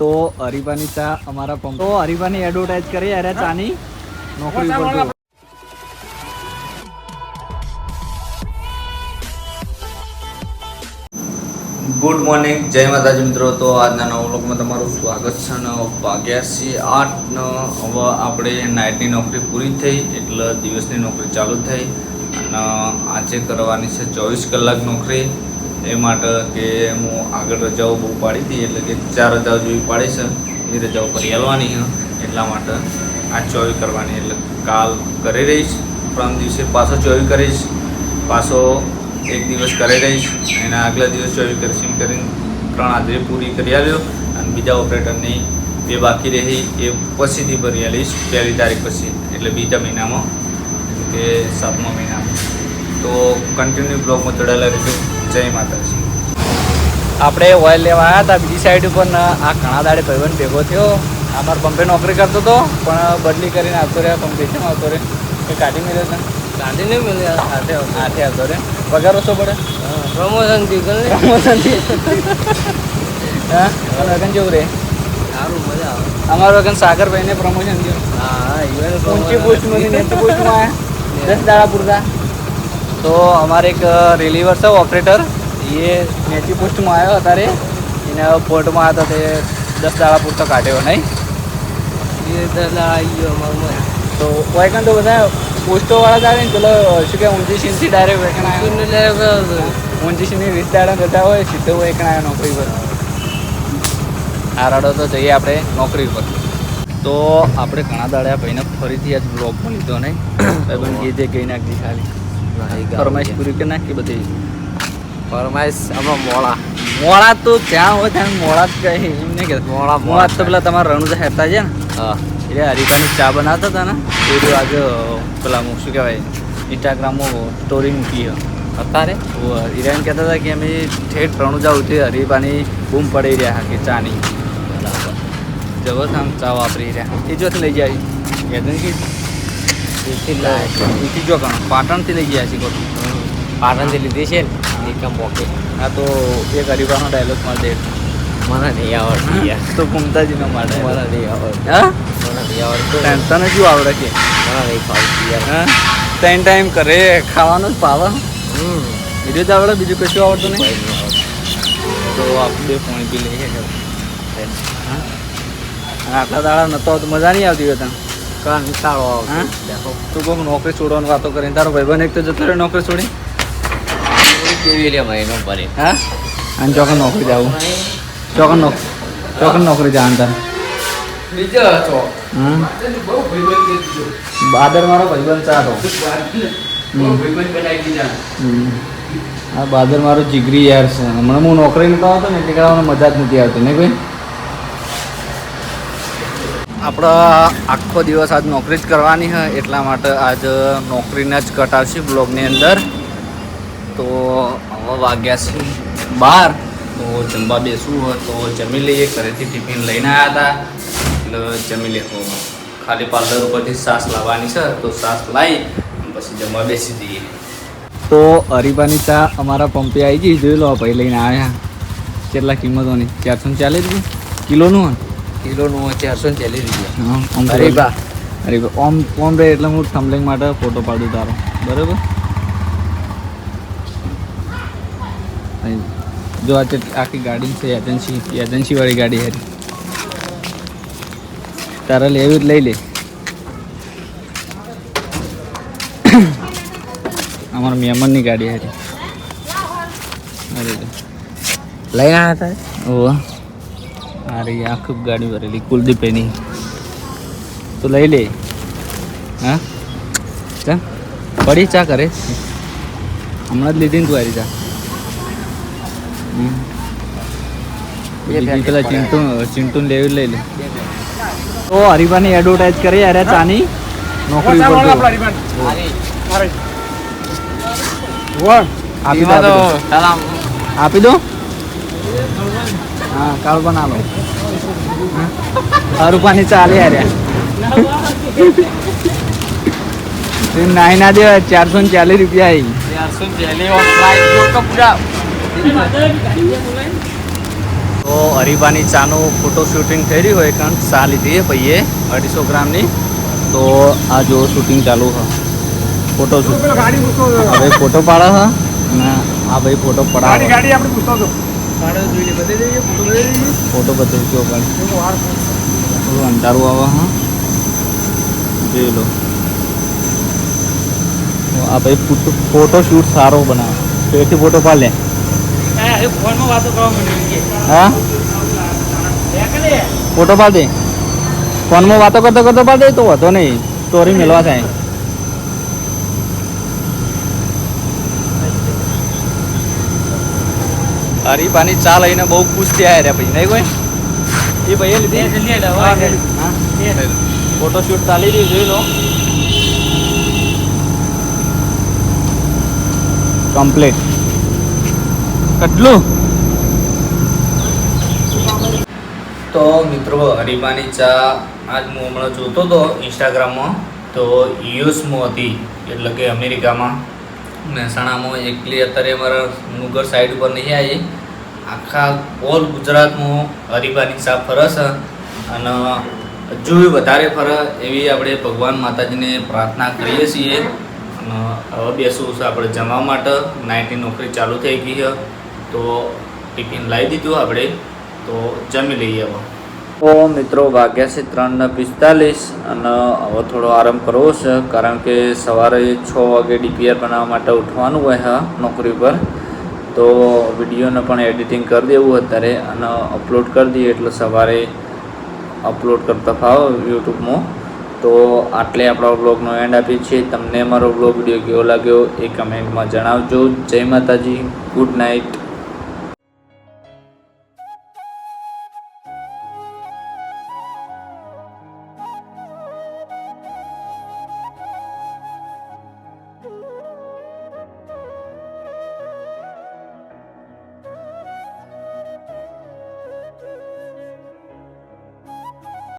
તો હરીફાની ચા અમારા પંપ તો હરીફાની એડવર્ટાઇઝ કરી, અરે ચાની, નોકરી ઉપર ગુડ મોર્નિંગ જય માતાજી મિત્રો. તો આજના નવ લોકમાં તમારું સ્વાગત છે અને વાગ્યા છે આઠ હવે આપણે નાઇટની નોકરી પૂરી થઈ, એટલે દિવસની નોકરી ચાલુ થઈ. અને આજે કરવાની છે ચોવીસ કલાક નોકરી. એ માટે કે હું આગળ રજાઓ બહુ પાડી હતી, એટલે કે ચાર રજાઓ જેવી પાડી છે. એ રજાઓ ફરી હાલવાની એટલા માટે આ ચોવી કરવાની. એટલે કાલ કરી રહીશ પ્રથમ દિવસે પાછો ચોવી કરીશ, પાછો એક દિવસ કરી રહીશ એના આગલા દિવસ ચોવી કરીશ. એમ કરીને ત્રણ હાજરી પૂરી કરી આવ્યો, અને બીજા ઓપરેટરની બે બાકી રહી. એ પછીથી ભરી આવીશ પહેલી તારીખ પછી, એટલે બીજા મહિનામાં, એટલે કે સાતમા મહિનામાં. તો કન્ટિન્યુ બ્લોગમાં જોડાયેલા રહેજો. જય માતાજી. આપણે ઓઇલ લેવા આવ્યા હતા બીજી સાઈડ ઉપર આ ઘણા દાડે ભાઈબંધ ભેગો થયો. અમારે પંપે નોકરી કરતો હતો પણ બદલી કરીને આવતો રહ્યા. પંપે કેમ આવતો રહે એ કાઢી મેળ્યો છે? ગાંધી નહીં મળે સાથે હાથે આવતો રહે પગાર ઓછો પડે? પ્રમોશનથી પ્રમોશન હા? લગન જેવું રે સારું મજા આવે. અમારો વગન સાગરભાઈને પ્રમોશન થયું. હા ઊંચી પોસ્ટમાંથી નીચી પોસ્ટમાં આવ્યા દસ દાડા પૂરતા. તો અમારે એક રિલીવર છે ઓપરેટર એ નીચી પોસ્ટમાં આવ્યો અત્યારે. એને પોર્ટમાં આવ્યો તે દસ દાડા પૂરતો કાઢ્યો નહીં. એ દાડા આવી ગયો તો વાયકન તો બધા પોસ્ટોવાળા જ આવે ને પેલો શું કે ઊંચી સીનથી ડાયરેક્ટ વેકન આવ્યો. ઊંચી સીનની વીસ દાડા જતા હોય સીધો વેકન આવ્યો નોકરી પર. આરાડો તો જઈએ આપણે નોકરી પર. તો આપણે ઘણા દાડા ભાઈને ફરીથી આજ બ્લોગ પણ લીધો નહીં. ભાઈબંધ જે ગઈ નાખી ખાલી. ફરમાઈશ પૂરી કે નાખી બધી. ફરમાઈશ આમાં મોળા. મોડા તો ત્યાં હોય ત્યાં મોડા જ કહે એમ નહીં કે મોડા હું તો પેલા તમારા રણુજા હેતા છે ને હા. એટલે હરિકાની ચા બનાવતા હતા ને એ આજે પેલા શું કહેવાય ઇન્સ્ટાગ્રામમાં સ્ટોરી મૂકી અત્યારે હિરાન કહેતા હતા કે અમે ઠેઠ રણુજા ઉઠી હરિપાની બૂમ પડી રહ્યા કે ચાની. જબરદસ્ત આમ ચા વાપરી રહ્યા. એ જોથી લઈ ગયા એજન્સી જો પાટણથી લઈ ગયા છે કોઈ પાટણથી લીધી છે ને? એકમ મોકે આ તો એક હરિપાનો ડાયલોગ દે મને નહીં આવડતી યાર. તો ઘૂમતાજીનો માટે મને નહીં આવડતું. હા? મને નહીં આવડતું. તને શું આવડે કે? મને નહીં ફાવતી યાર. હા? ત્રણ ટાઈમ કરે ખાવાનું જ પાવા હમ. બીજું જ આવડે બીજું કશું આવડતું નહીં? તો આપણે બે બી લઈએ. હા. આટલા દાડા નતો તો મજા નહીં આવતી હોય તને? કંટાળો હા? આવતો દેખો તું કોઈક નોકરી છોડવાની વાતો કરીને તારો ભાઈબંધ એક તો જતો રહ્યો નોકરી છોડી. કેવી લે મહિનો ભરે? હા? અને ચોકન નોકરી જાવું. ચોકન નોક ચોકન નોકરી જવાનું તારે. બીજો હતો. બાદર મારો ભાઈબંધ ચાલો હમ. આ બાદર મારો જીગરી યાર છે. હમણાં હું નોકરી નતો આવતો ને એટલે મને મજા જ નથી આવતી. નહીં ભાઈ? આપણો આખો દિવસ આજ નોકરી જ કરવાની હોય એટલા માટે આજ નોકરીના જ કટ બ્લોગની અંદર. તો હવે વાગ્યા છે બાર. તો જમવા બેસવું હોય તો જમી લઈએ. ઘરેથી ટિફિન લઈને આવ્યા હતા. એટલે જમી લે ખાલી પાર્લર ઉપરથી સાસ લાવવાની છે. તો સાસ લાવી પછી જમવા બેસી જઈએ. તો અરીબાની ચા અમારા પંપે આવી ગઈ. જોઈ લો ભાઈ લઈને આવ્યા કેટલા કિંમતોની? ચારસો ને ચાલીસ રૂપિયા? કિલોનું કિલોનું ચારસો ને ચાલીસ રૂપિયા. અરીબા અરીબા ઓમ ઓમ રે એટલે હું થંબલિંગ માટે ફોટો પાડું તારો. બરાબર? જો આ આખી ગાડી છે, એજન્સી, એજન્સીવાળી ગાડી હારી તારા લેવી જ લઈ લે. અમારા મહેમાનની ગાડી જો. લઈને આવ્યા હતા ઓહ. અરે આખું ગાડી ભરેલી, કુલદીપેની. તો લઈ લે. હા? ચા? પડી ચા કરે હમણાં જ લીધી ને તું હારી ચા હમ. બે બીજી packet પેલા પડ્યા. ચિંટુ લેવી લઈ લે. તો હરીફાની એડવર્ટાઇઝ કરી અરે ચાની નોકરી ઉપર. આપી દો, આપી દો. હા કાલ પણ આલો. હરુપાની રૂપાની ચાલે યાર નાઈ ના દેવા ચારસો ને ચાલીસ રૂપિયા આવી ચારસો ને ચાલીસ તો અરીબાની ચાનું ફોટો શૂટિંગ થઈ રહ્યું હોય કારણ ચા લીધી છે ભાઈએ અઢીસો ગ્રામની. તો આ જો શૂટિંગ ચાલુ હ. ફોટો હવે ફોટો પાડે હા. અને આ ભાઈ ફોટો ગાડી પડાવે ફોટો બધું પણ થોડું અંધારું આવે હા. જોઈ લો. આ ભાઈ ફોટો ફોટો શૂટ સારો બનાવે. તો એથી ફોટો પાડ લે ફોનમાં વાતો કરવા માંડી હા? ફોટો પાડ દે. ફોનમાં વાતો કરતો કરતો પાડ દે તો વધો નહીં. સ્ટોરી મેળવા થાય હરીફાની ચા લઈને બહુ ખુશ થયા રે ભાઈ. નહીં કોઈ? એ ભાઈ લીધી? હા ફોટો શૂટ ચાલી રહી જોઈ લો. કમ્પ્લીટ કેટલું. તો મિત્રો હરીબાની ચા આજ હું હમણાં જોતો હતો ઇન્સ્ટાગ્રામમાં, તો યુએસમાં હતી, એટલે કે અમેરિકામાં. મહેસાણામાં એકલી અત્યારે અમારા નુગર સાઈડ ઉપર નહીં આવી. આખા ઓલ ગુજરાતમાં હરીબાની ચા ફરસ અને હજુ વધારે ફર એવી આપણે ભગવાન માતાજીને પ્રાર્થના કરીએ છીએ. અને હવે બેસવું છે આપણે જમવા માટે. નાઇટની નોકરી ચાલુ થઈ ગઈ છે. તો ટિફિન લાવી દીધું આપણે, તો જમી લઈએ હવે. તો મિત્રો, વાગ્યા છે ત્રણને પિસ્તાલીસ અને હવે થોડો આરામ કરવો છે, કારણ કે સવારે છ વાગે ડીપીઆર બનાવવા માટે ઉઠવાનું હોય, હા, નોકરી પર તો વિડીયોને પણ એડિટિંગ કરી દેવું અત્યારે અને અપલોડ કરી દઈએ, એટલે સવારે અપલોડ કરતા ફાવ યુટ્યુબમાં. તો આટલે આપણા બ્લોગનો એન્ડ આપીએ છીએ. તમને મારો બ્લોગ વીડિયો કેવો લાગ્યો એ કમેન્ટમાં જણાવજો. જય માતાજી. Good night